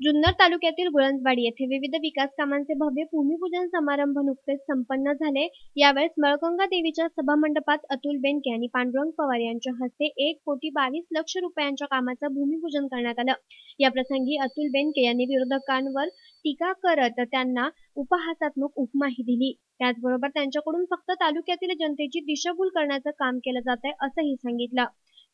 जुन्नर तालुक्यातील गुळंदवाडी येथे विविध विकास कामांचे भव्य भूमिपूजन समारंभ नुकतेच संपन्न झाले. यावेळेस मळगंगा देवीच्या सभामंडपात अतुल बेनके आणि पांडुरंग पवार यांच्या हस्ते एक कोटी बावीस लक्ष रुपयांच्या कामाचं भूमिपूजन करण्यात आलं. या प्रसंगी अतुल बेनके यांनी विरोधकांवर टीका करत त्यांना उपहासात्मक उपमाही दिली. त्याचबरोबर त्यांच्याकडून फक्त तालुक्यातील जनतेची दिशाभूल करण्याचं काम केलं जात आहे असंही सांगितलं.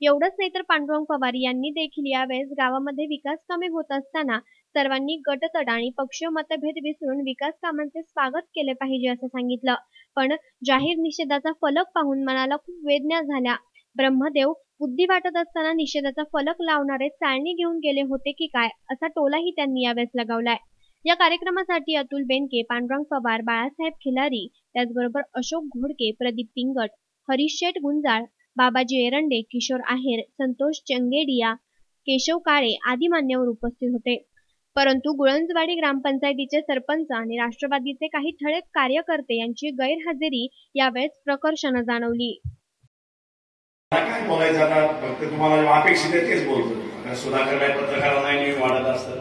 एवढंच नाही तर पांडुरंग पवार यांनी देखील यावेळेस गावामध्ये विकास कामे होत असताना सर्वांनी गटतट आणि पक्षीय मतभेद विसरून विकास कामांचे स्वागत केले पाहिजे असं सांगितलं. पण जाहीर निषेधाचा फलक पाहून मनाला खूप वेदना झाल्या. ब्रह्मदेव बुद्धी वाटत असताना निषेधाचा फलक लावणारे चाळणी घेऊन गेले होते की काय असा टोलाही त्यांनी यावेळेस लगावलाय. या कार्यक्रमासाठी अतुल बेनके पांडुरंग पवार बाळासाहेब खिलारी त्याचबरोबर अशोक घोडके प्रदीप पिंगट हरीश शेठ गुंजाळ बाबाजी एरंडे किशोर आहेर संतोष चंगेडिया केशव काळे आदी मान्यवर उपस्थित होते. परंतु गुळंजवाडी ग्रामपंचायतीचे सरपंच आणि राष्ट्रवादीचे काही ठळक कार्यकर्ते यांची गैरहजेरी यावेळेस प्रकर्षानं जाणवली. काय बोलायचं आता? फक्त तुम्हाला अपेक्षित आहे तेच बोलतो सुधाकर काय पत्रकारांना नेहमी वाढत असतं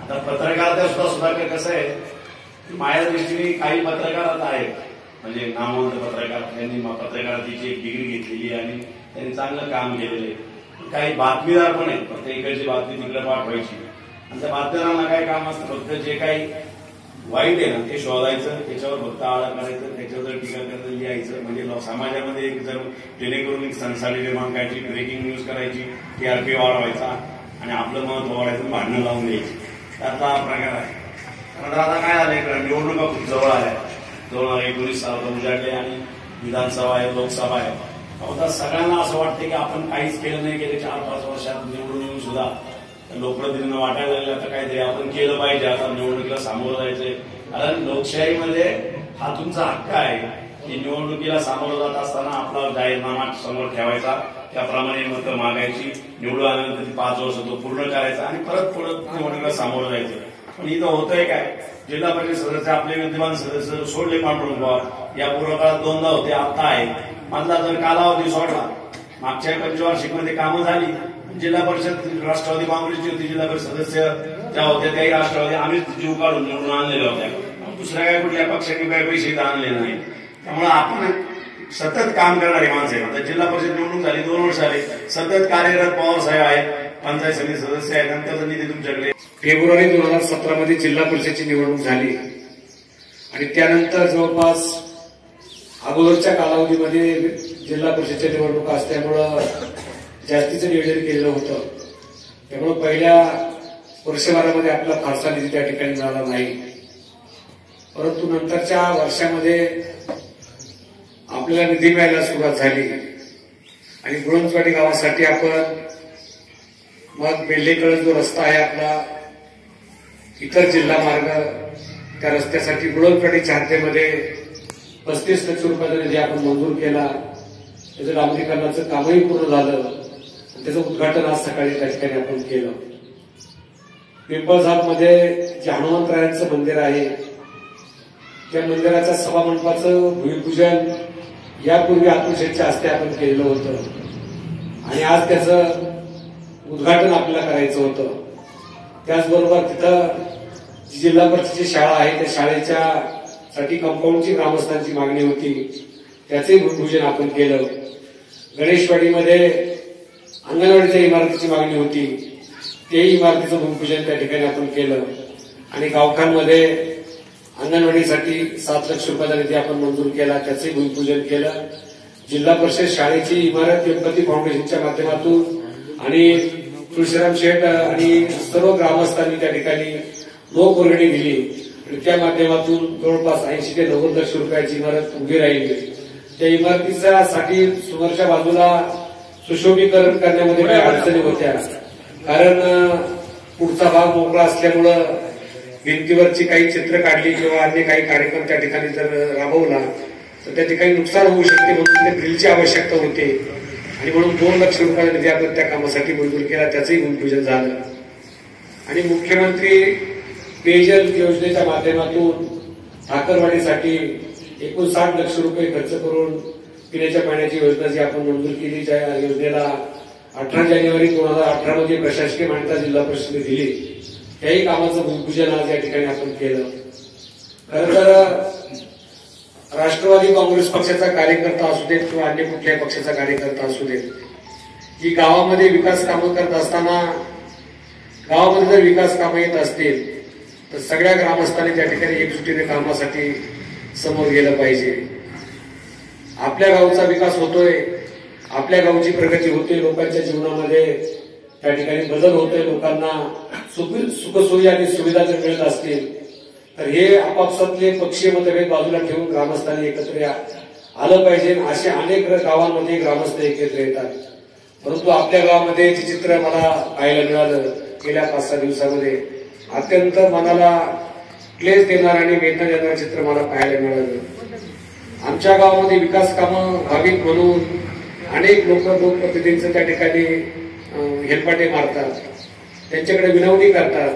आता पत्रकार सुद्धा सुधाकर कसं आहे? माझ्या दृष्टीने काही पत्रकार आता आहेत. म्हणजे नामवंत पत्रकार त्यांनी म- पत्रकाराची एक डिग्री घेतलेली आणि त्यांनी चांगलं काम केलेलं आहे. काही बातमीदार पण आहेत फक्त इकडची बातमी तिकडे पाठवायची. आणि त्या बातमीदारांना काय काम असतं फक्त जे काही वाईट आहे ना ते शोधायचं त्याच्यावर फक्त आळा करायचं त्याच्यावर जर टीका करायचं लिहायचं म्हणजे समाजामध्ये एक जर जेणेकरून एक संसारी निर्माण करायची ब्रेकिंग न्यूज करायची टीआरपी वाढवायचा आणि आपलं महत्त्व वाढायचं भांडणं लावून द्यायची. त्यातला हा प्रकार आहे. कारण आता काय झालं इकडे? निवडणुका खूप जवळ आल्या. दोन हजार एकोणीस सालात उजाडले आणि विधानसभा आहे लोकसभा आहे. आता सगळ्यांना असं वाटतं की आपण काहीच केलं नाही गेले चार पाच वर्षात निवडून येऊन सुद्धा लोकप्रतिनिधींना वाटायला लागले. आता काहीतरी आपण केलं पाहिजे आता निवडणुकीला सामोरं जायचंय. कारण लोकशाहीमध्ये हा तुमचा हक्क आहे की निवडणुकीला सामोरं जात असताना आपला जाहीरनामा समोर ठेवायचा. त्याप्रमाणे मतं मागायची. निवडून आल्यानंतर पाच वर्ष तो पूर्ण करायचा आणि परत परत निवडणुकीला सामोरं जायचं. पण इथं होतंय काय? जिल्हा परिषद सदस्य आपले विद्यमान सदस्य सोडले पांडुरंग या पूर्वकाळात दोनदा होते आता आहे मधला जर कालावधी सोडला मागच्या पंचवार्षिकमध्ये कामं झाली. जिल्हा परिषद राष्ट्रवादी काँग्रेसची होती जिल्हा परिषद सदस्य ज्या होत्या त्याही राष्ट्रवादी आम्हीच जीव काढून निवडून आणलेल्या होत्या. दुसऱ्या काय कुठल्या पक्षाने काही पैसे आणले नाही. त्यामुळे आपण सतत काम करणारी माणसं आहे आता जिल्हा परिषद निवडणूक झाली दोन वर्ष झाली सतत कार्यरत पवार साहेब आहेत. पंचायत समिती सदस्य आहे नंतर निधी तुमच्याकडे. फेब्रुवारी दोन हजार सतरा मध्ये जिल्हा परिषदेची निवडणूक झाली. आणि त्यानंतर जवळपास अगोदरच्या कालावधीमध्ये जिल्हा परिषदेच्या निवडणुका असल्यामुळं जास्तीचं नियोजन केलेलं होतं. त्यामुळं पहिल्या वर्षभरामध्ये आपला फारसा निधी त्या ठिकाणी मिळाला नाही. परंतु नंतरच्या वर्षामध्ये आपल्याला निधी मिळायला सुरुवात झाली. आणि गुळंजवाडी गावासाठी आपण मग बेल्लेकडे जो रस्ता आहे आपला इतर जिल्हा मार्ग त्या रस्त्यासाठी गुळंजवाडी हद्दीमध्ये पस्तीस लक्ष रुपयाचा जे आपण मंजूर केला. त्याचं डांबरीकरणाचं कामही पूर्ण झालं. त्याचं उद्घाटन आज सकाळी त्या ठिकाणी आपण केलं. पिंपळझापमध्ये जे हनुमंतरायांचं मंदिर आहे त्या मंदिराच्या सभामंडपाचं भूमिपूजन यापूर्वी अतुल शेठच्या हस्ते आपण केलेलं होतं. आणि आज त्याचं उद्घाटन आपल्याला करायचं होतं. त्याचबरोबर तिथं जिल्हा परिषदेची शाळा आहे त्या शाळेच्या साठी कंपाऊंडची ग्रामस्थांची मागणी होती. त्याचंही भूमिपूजन आपण केलं. गणेशवाडीमध्ये अंगणवाडीच्या इमारतीची मागणी होती. तेही इमारतीचं भूमिपूजन त्या ठिकाणी आपण केलं. आणि गावखांमध्ये अंगणवाडीसाठी सात लक्ष रुपयाचा निधी आपण मंजूर केला. त्याचंही भूमिपूजन केलं. जिल्हा परिषद शाळेची इमारत गणपती फाउंडेशनच्या माध्यमातून आणि तुळशीराम शेठ आणि सर्व ग्रामस्थांनी त्या ठिकाणी लोक वर्गणी दिली. आणि त्या माध्यमातून जवळपास ऐंशी ते नव्वद लक्ष रुपयाची इमारत उभी राहिली. त्या इमारतीच्या साठी समोरच्या बाजूला सुशोभीकरण करण्यामध्ये काही अडचणी होत्या. कारण पुढचा भाग मोकळा असल्यामुळं भिंतीवरची काही चित्र काढली किंवा अन्य काही कार्यक्रम त्या ठिकाणी जर राबवला तर त्या ठिकाणी नुकसान होऊ शकते म्हणून तिथे ग्रिलची आवश्यकता होते. आणि म्हणून दोन लक्ष रुपयाला निधी आपण त्या कामासाठी मंजूर केला त्याचंही भूमिपूजन झालं. आणि मुख्यमंत्री पेयजल योजनेच्या माध्यमातून ठाकरवाडीसाठी एकूण साठ लक्ष रुपये खर्च करून पिण्याच्या पाण्याची योजना जी आपण मंजूर केली त्या योजनेला अठरा जानेवारी दोन हजार अठरा मध्ये प्रशासकीय मान्यता जिल्हा परिषदेने दिली. त्याही कामाचं भूमिपूजन आज या ठिकाणी आपण केलं. खरं तर राष्ट्रवादी काँग्रेस पक्षाचा कार्यकर्ता असू देत किंवा अन्य कुठल्याही पक्षाचा कार्यकर्ता असू देत की गावामध्ये विकास कामं करत असताना गावामध्ये जर विकास कामं येत असतील तर सगळ्या ग्रामस्थांनी त्या ठिकाणी एकजुटीने कामासाठी समोर गेलं पाहिजे. आपल्या गावचा विकास होतोय आपल्या गावची प्रगती होते लोकांच्या जीवनामध्ये त्या ठिकाणी बदल होतोय लोकांना सुखसोयी आणि सुविधा जर मिळत असतील तर हे आपापसातले पक्षीय मतभेद बाजूला ठेवून ग्रामस्थांनी एकत्र या- आलं पाहिजे असे अनेक गावांमध्ये ग्रामस्थ एकत्र येतात. परंतु आपल्या गावामध्ये जे चित्र मला पाहायला मिळालं गेल्या पाच सहा दिवसामध्ये अत्यंत मनाला क्लेश देणार आणि वेदना देणारं चित्र मला पाहायला मिळालं. आमच्या गावामध्ये विकास कामं भाविक म्हणून अनेक लोक लोकप्रतिनिधींचं त्या ठिकाणी हेलपाटे मारतात. त्यांच्याकडे विनवणी करतात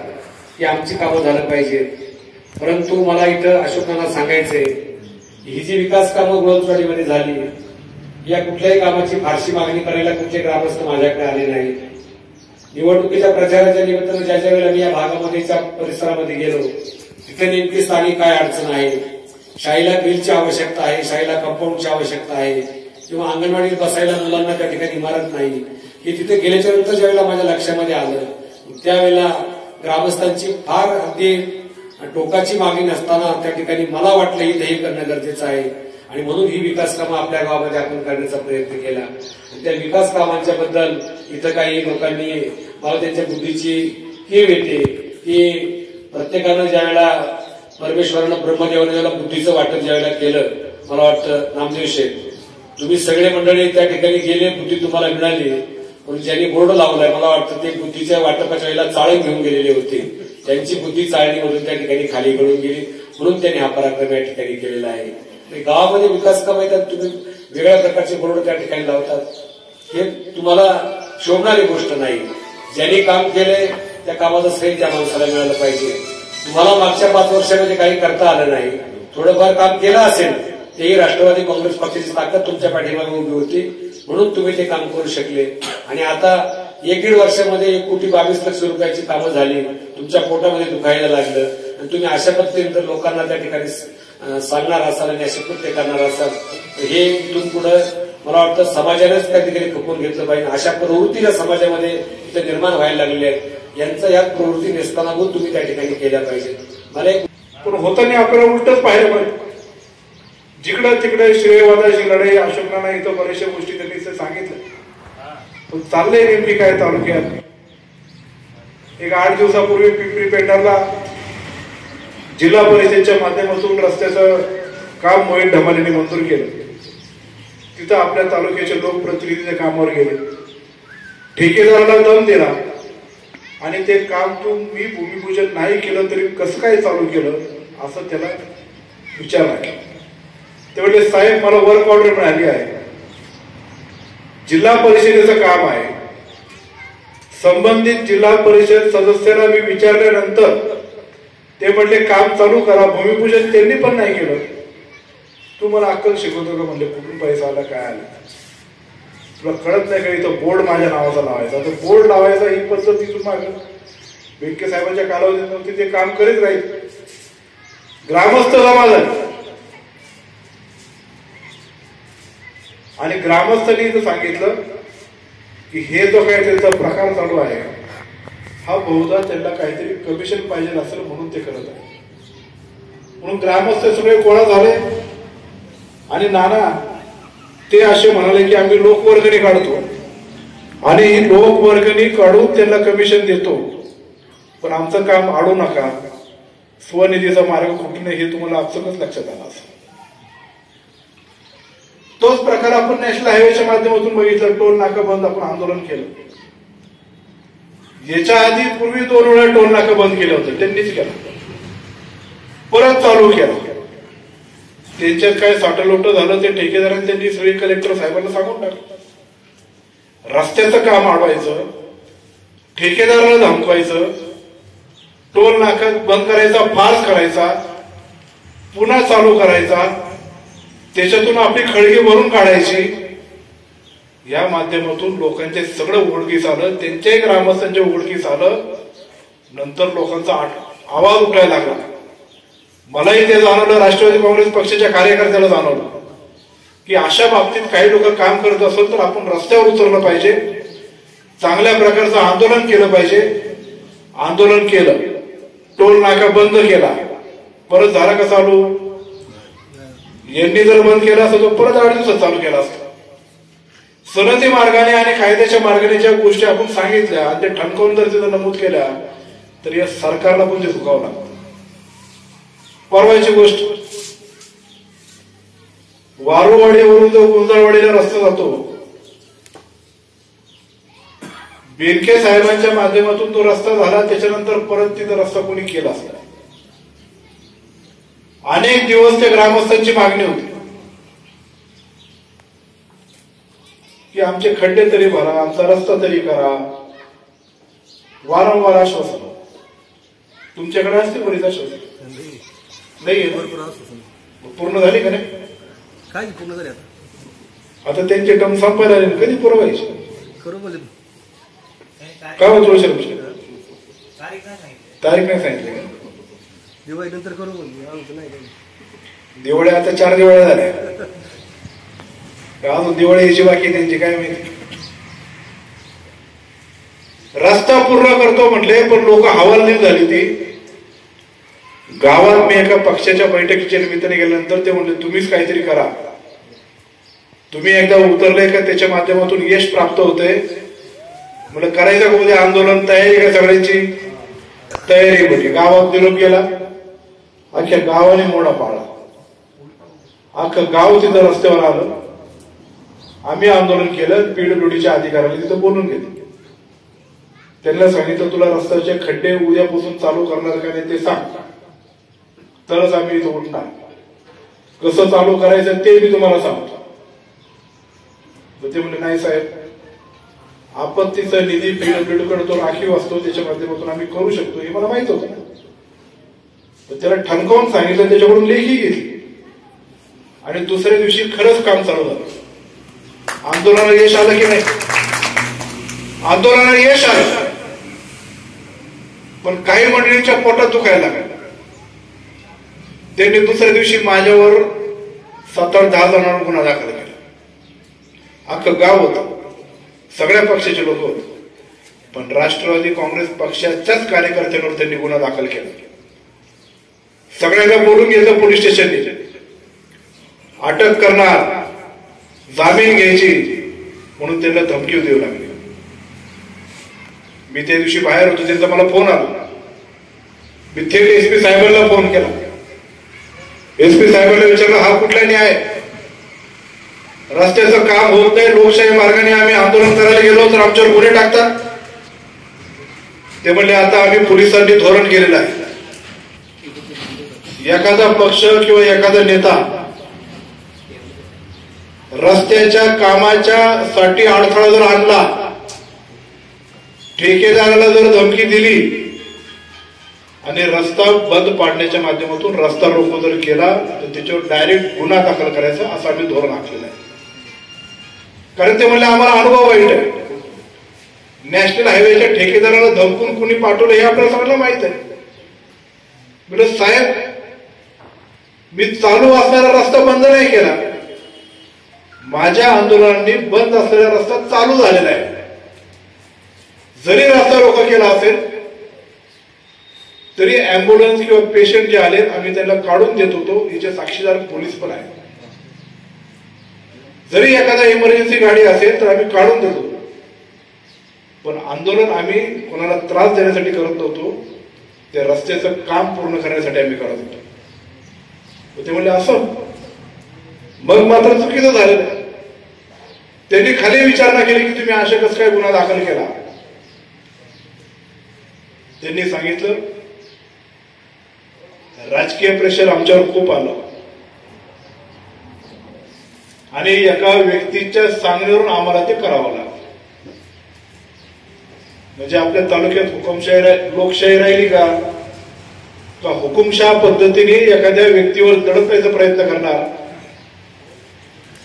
की आमची कामं झालं पाहिजेत परंतु मला इथं अशोकांना सांगायचंय ही जी विकास कामं गुळवचवाडीमध्ये झाली या कुठल्याही कामाची फारशी मागणी करायला कुठले ग्रामस्थ माझ्याकडे आले नाही निवडणुकीच्या प्रचाराच्या निमित्तानं ज्या ज्या वेळेला मी या भागामध्येच्या परिसरामध्ये गेलो तिथे नेमकी स्थानिक काय अडचण आहे? शाळेला ग्रिलची आवश्यकता आहे शाळेला कंपाऊंडची आवश्यकता आहे किंवा अंगणवाडीत बसायला मुलांना त्या ठिकाणी इमारत नाही. हे तिथे गेल्याच्यानंतर ज्यावेळेला माझ्या लक्षामध्ये आलं त्यावेळेला ग्रामस्थांची फार अगदी टोकाची मागणी नसताना त्या ठिकाणी मला वाटलं इथे हे करणं गरजेचं आहे. आणि म्हणून ही विकास कामं आपल्या गावामध्ये आपण करण्याचा प्रयत्न केला. आणि त्या विकास कामांच्या बद्दल इथं काही लोकांनी मला त्यांच्या बुद्धीची केव येते की प्रत्येकानं ज्या वेळेला परमेश्वरानं ब्रह्मदेवानं ज्याला बुद्धीचं वाटप ज्या वेळेला केलं मला वाटतं नामदेव शेठ तुम्ही सगळे मंडळी त्या ठिकाणी गेले बुद्धी तुम्हाला मिळाली पण ज्यांनी बोर्ड लावलाय मला वाटतं ते बुद्धीच्या वाटपाच्या वेळेला चाळण घेऊन गेलेले होते. त्यांची बुद्धी चाळणीमधून त्या ठिकाणी खाली घडून गेली. म्हणून त्यांनी हा पराक्रम या ठिकाणी केलेला आहे. गावामध्ये विकास कामं येतात तुम्ही वेगळ्या प्रकारचे बोर्ड त्या ठिकाणी लावतात? हे तुम्हाला शोभणारी गोष्ट नाही. ज्यांनी काम केलंय त्या कामाचं श्रेय त्या माणसाला मिळालं पाहिजे. तुम्हाला मागच्या पाच वर्षामध्ये काही करता आलं नाही. थोडंफार काम केलं असेल तेही राष्ट्रवादी काँग्रेस पक्षाची ताकद तुमच्या पाठीमागे उभी होती. म्हणून तुम्ही ते काम करू शकले. आणि आता एक दीड वर्षामध्ये एक कोटी बावीस लक्ष रुपयाची कामं झाली. तुमच्या पोटामध्ये दुखायला लागलं. आणि तुम्ही अशा पद्धतीने जर लोकांना त्या ठिकाणी सांगणार असाल आणि असे कृत्य करणार असाल हे इथून पुढे मला वाटतं समाजानेच त्या ठिकाणी खपवून घेतलं पाहिजे. अशा प्रवृत्तीला समाजामध्ये इथं निर्माण व्हायला लागलेल्या आहेत यांचा या प्रवृत्ती नेस्तानाभूत तुम्ही त्या ठिकाणी केल्या पाहिजेत. मला एक पण होताना आपल्याला उलटच पाहिलं पाहिजे. जिकडं तिकडे श्रेयवादाची लढाई अशोकनाना इथं बऱ्याचशा गोष्टी त्यांनी सांगितलं पण चाललंय नेमकी काय तालुक्यात? एक आठ दिवसापूर्वी पिंपरी पेंढारला जिल्हा परिषदेच्या माध्यमातून रस्त्याचं काम मोहित ढमालेने मंजूर केलं. तिथं आपल्या तालुक्याचे लोक प्रतिनिधीच्या कामावर गेले. ठेकेदाराला दम दिला. आणि ते काम तू मी भूमिपूजन नाही केलं तरी कसं काय चालू केलं असं त्याला विचारला ते म्हणले साहेब मला वर्क ऑर्डर मिळाली आहे. जिल्हा परिषदेचं काम आहे. संबंधित जिल्हा परिषद सदस्याला मी विचारल्यानंतर ते म्हणले काम चालू करा भूमिपूजन त्यांनी पण नाही केलं. तू मला अक्कल शिकवतो का? म्हणले कुठून पैसा आला काय आला? तुला कळत नाही का इथं बोर्ड माझ्या नावाचा लावायचा? तर बोर्ड लावायचा ही पद्धत तिथून माग. बेटके साहेबांच्या कालावधीत नव्हती ते काम करीत राहील. ग्रामस्थ जमा आणि ग्रामस्थांनी इथं सांगितलं की हे जो काही त्यांचा प्रकार चालू आहे हा बहुधा त्यांना काहीतरी कमिशन पाहिजे असेल म्हणून ते करत आहे. म्हणून ग्रामस्थ सगळे गोळा झाले. आणि नाना ते असे म्हणाले की आम्ही लोकवर्गणी काढतो. आणि ही लोकवर्गणी काढून त्यांना कमिशन देतो. पण आमचं काम आडू नका. स्वनिधीचा मार्ग कुठून हे तुम्हाला आपसकच लक्षात आलं असं तोच प्रकार आपण नॅशनल हायवेच्या माध्यमातून बघितलं टोल नाका बंद आपण आंदोलन केलं. याच्या आधी पूर्वी दोन वेळा टोल नाका बंद केलं होतं त्यांनीच केलं. परत चालू केलं. त्यांच्यात काय साठलोट झालं ते ठेकेदारांनी त्यांनी सगळी कलेक्टर साहेबांना सांगून टाकलं. रस्त्याचं काम अडवायचं ठेकेदाराला धमकवायचं टोल नाका बंद करायचा फार्स करायचा पुन्हा चालू करायचा त्याच्यातून आपली खळगी भरून काढायची. या माध्यमातून लोकांचे सगळं उघडकीस आलं त्यांच्याही ग्रामस्थांच्या उघडकीस आलं नंतर लोकांचा आवाज उठायला लागला. मलाही ते जाणवलं राष्ट्रवादी काँग्रेस पक्षाच्या कार्यकर्त्याला जाणवलं. की अशा बाबतीत काही लोक काम करत असेल तर आपण रस्त्यावर उतरलं पाहिजे. चांगल्या प्रकारचं आंदोलन केलं पाहिजे. आंदोलन केलं. टोल नाका बंद केला. परत झाला का चालू यांनी जर बंद केला असतं तर परत आठ दिवसात चालू केला असतं. सनदी मार्गाने आणि कायद्याच्या मार्गाने ज्या गोष्टी आपण सांगितल्या आणि ते ठणकावून जर तिथं नमूद केल्या तर या सरकारला पण ते झुकावं लागतं. परवायची गोष्ट. वारूवाडीवरून जो गुंजाळवाडीला रस्ता जातो बिरके साहेबांच्या माध्यमातून तो रस्ता झाला त्याच्यानंतर परत तिथं रस्ता कोणी केला असला अनेक दिवस त्या ग्रामस्थांची मागणी होती. की आमचे खड्डे तरी भरा आमचा रस्ता तरी करा. वारंवार आश्वासन. तुमच्याकडे असते बरीच आश्वासन. नाही पूर्ण झाली का नाही? काय पूर्ण झाले आता? आता त्यांचे टर्म संपायला आले कधी पुरवायचे करू बोलले. काय होतो तारीख नाही सांगितली. का दिवाळी नंतर करू बोलली आमचं नाही काही. दिवाळी आता चार दिवाळ्या झाल्या. अजून दिवाळी यायची बाकी त्यांची काय माहिती. रस्ता पूर्ण करतो म्हटले पण लोक हवालदिल झाली ती. गावात मी एका पक्षाच्या बैठकीच्या निमित्ताने गेल्यानंतर ते म्हणले तुम्हीच काहीतरी करा. तुम्ही एकदा उतरले का त्याच्या माध्यमातून यश प्राप्त होते म्हणजे करायचं का उद्या आंदोलन तयारी का सगळ्यांची? तयारी म्हणजे गावात निरोप गेला अख्ख्या गावाने मोडा पाळला अख्खं गाव तिथं रस्त्यावर आलं. आम्ही आंदोलन केलं पीडब्ल्यूडीच्या अधिकाऱ्याला तिथं बोलून घेतलं. त्यांना सांगितलं तुला रस्त्याचे खड्डे उद्यापासून चालू करणार का नाही ते सांग. तरच आम्ही इथं उठणार. कसं चालू करायचं ते मी तुम्हाला सांगतो. ते म्हणजे नाही साहेब आपत्तीचा निधी पीडब्ल्यूडी कडे तो राखीव असतो त्याच्या माध्यमातून आम्ही करू शकतो हे मला माहीत होतं. तर त्याला ठणकावून सांगितलं त्याच्याकडून लेखी घेतली आणि दुसऱ्या दिवशी खरंच काम चालू झालं. आंदोलनाला यश आलं की नाही? आंदोलनाला यश आलं. पण काही मंडळींच्या पोटात दुखायला लागलं. त्यांनी दुसऱ्या दिवशी माझ्यावर सात आठ दहा जणांवर गुन्हा दाखल केला. अख्खं गाव होतं. सगळ्या पक्षाचे लोक होते. पण राष्ट्रवादी काँग्रेस पक्षाच्याच कार्यकर्त्यांवर त्यांनी गुन्हा दाखल केला. सगळ्यांना बोलून घेतलं पोलीस स्टेशनने. अटक करणार जामीन घ्यायची म्हणून त्यांना धमकी देऊ लागली. मी त्या दिवशी बाहेर होतो त्यांचा मला फोन आला. मी थेट एसपी साहेबांना फोन केला. एसपी साहेबांना विचारलं हा कुठला न्याय? रस्त्याचं काम होत नाही लोकशाही मार्गाने आम्ही आंदोलन करायला गेलो तर आमच्यावर गुन्हे टाकतात. ते म्हणले आता आम्ही पोलिसांनी धोरण केलेलं आहे. एखादा पक्ष किंवा एखादा नेता रस्त्याच्या कामाच्या साठी अडथळा जर आणला ठेकेदाराला जर धमकी दिली आणि रस्ता बंद पाडण्याच्या माध्यमातून रस्ता रोको जर केला तर त्याच्यावर डायरेक्ट गुन्हा दाखल करायचा असं आम्ही धोरण आखलेलं आहे. कारण ते म्हणले आम्हाला अनुभव वाईट आहे नॅशनल हायवेच्या ठेकेदाराला धमकून कुणी पाठवलं हे आपल्याला सगळ्यांना माहीत आहे. म्हणजे साहेब मी चालू असणारा रस्ता बंद नाही केला. माझ्या आंदोलनाने बंद असलेला रस्ता चालू झालेला आहे. जरी रस्ता रोका केला असेल तरी अँब्युलन्स किंवा पेशंट जे आले आम्ही त्यांना काढून देत होतो. याचे साक्षीदार पोलीस पण आहे जरी एखादा इमर्जन्सी गाडी असेल तर आम्ही काढून देतो. पण आंदोलन आम्ही कोणाला त्रास देण्यासाठी करत नव्हतो. त्या रस्त्याचं काम पूर्ण करण्यासाठी आम्ही करत होतो. ते म्हणले असं. मग मात्र चुकीचं झालेलं आहे त्यांनी खाली विचारणा केली की तुम्ही अशा कसं काय गुन्हा दाखल केला? त्यांनी सांगितलं राजकीय प्रेशर आमच्यावर खूप आलं. आणि एका व्यक्तीच्या सांगण्यावरून आम्हाला ते करावं लागलं. म्हणजे आपल्या तालुक्यात हुकुमशाही लोकशाही राहिली का? का हुकुमशाह पद्धतीने एखाद्या व्यक्तीवर दडपायचा प्रयत्न करणार?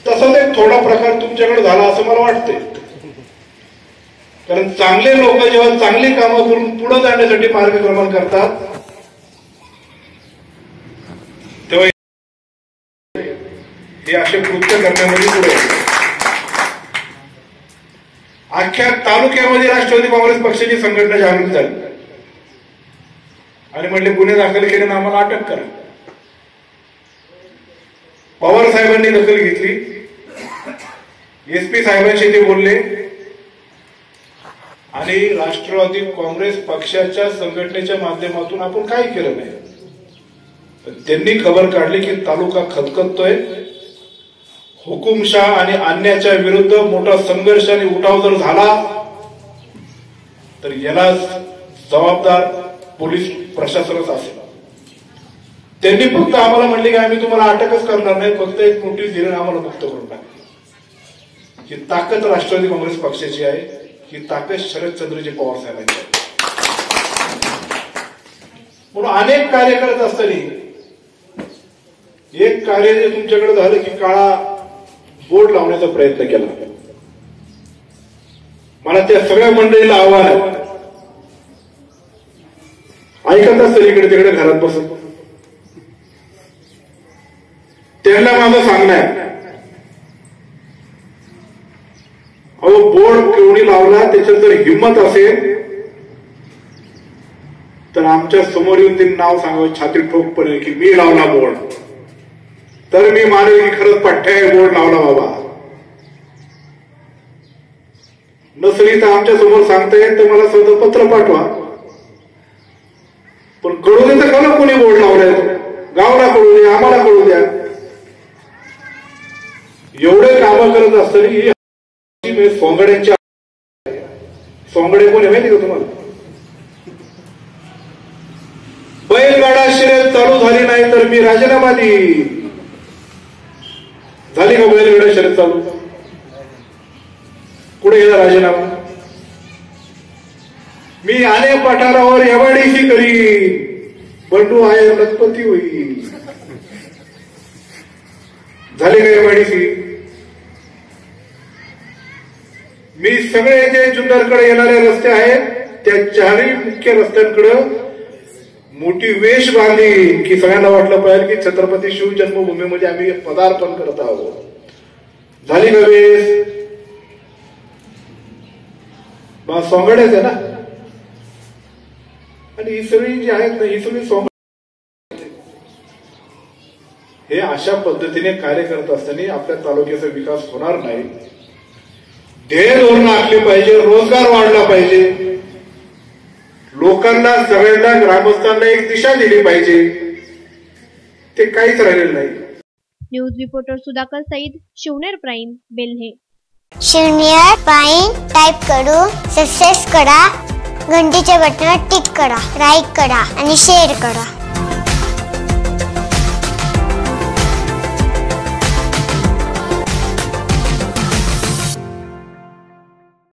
तसाच एक थोडा प्रकार तुमच्याकडे झाला असं मला वाटतंय. कारण चांगले लोक जेव्हा चांगली कामं करून पुढे जाण्यासाठी मार्गक्रमण करतात हे असे कृत्य करण्यामध्ये पुढे अख्ख्या तालुक्यामध्ये राष्ट्रवादी काँग्रेस पक्षाची संघटना जागृत झाली. आणि म्हटले गुन्हे दाखल केले आम्हाला अटक करा. पवार साहेबांनी दखल घेतली. एसपी साहेबांशी ते बोलले. आणि राष्ट्रवादी काँग्रेस पक्षाच्या संघटनेच्या माध्यमातून आपण काही केलं नाही. त्यांनी खबर काढली की तालुका खतखततोय हुकुमशाह आणि अन्याच्या विरुद्ध मोठा संघर्ष आणि उठाव जर झाला तर याला जबाबदार पोलीस प्रशासनच असेल. त्यांनी फक्त आम्हाला म्हणले की आम्ही तुम्हाला अटकच करणार नाही फक्त एक नोटीस दिली आम्हाला मुक्त करून टाकली. ही ताकद राष्ट्रवादी काँग्रेस पक्षाची आहे. ही ताकद शरदचंद्रजी पवार साहेबांची आहे. म्हणून अनेक कार्य करत असताना एक कार्य जे तुमच्याकडे झालं की काळा बोर्ड लावण्याचा प्रयत्न केला. मला त्या सगळ्या मंडळीला आव्हान आहे. ऐकत असतं इकडे तिकडे घरात बसत त्यांना माझं सांगणं आहे. अहो बोर्ड केवढी लावला त्याच्यात जर हिंमत असेल तर आमच्यासमोर येऊन त्यांनी नाव सांगावं. छाती ठोकपणे की मी लावला बोर्ड तर मी मानेल की खरंच पठ्ठ्या बोर्ड लावला बाबा. नसली तर आमच्यासमोर सांगता येत तर मला स्वतः पत्र पाठवा. पण कळू दे तर खरं कोणी बोर्ड लावलाय? गावला कळू दे आम्हाला कळू द्या. एवढे कामं करत असताना ही सोंगड्यांच्या सोंगडे कोणी माहिती का तुम्हाला? बैलगाडा शर्यत चालू झाली नाही तर मी राजीनामा देईन. झाली का बैलगाडा शर्यत चालू? कुठे गेला राजीनामा? मी आले पठारावर एवाडीशी करी बंडू आहे लखपती होईल. झाले का एवाडीशी मी सगळे जे जुन्नरकडे येणारे रस्ते आहेत त्या चारही मुख्य रस्त्यांकडे मोठी वेश बांधली की सगळ्यांना वाटलं पाहिजे की छत्रपती शिव जन्मभूमीमध्ये आम्ही पदार्पण करत आहोत. झाली का वेश? बा सोंगड्याच आहे ना? आणि ही सगळी जी आहेत ना ही सगळी सोंगड हे अशा पद्धतीने कार्य करत असताना आपल्या तालुक्याचा विकास होणार नाही. ध्येय धोरण आखले पाहिजे रोजगार वाढला पाहिजे. लोकांना सगळ्यांना ग्रामस्थांना एक दिशा दिली पाहिजे. ते काहीच राहिलेलं नाही. News reporter Sudhakar Sayeed Shivner prime Belhe. शून्य पाईन टाईप करून सक्सेस करा. घंटीच्या बटनावर टिक करा लाईक करा आणि शेअर करा.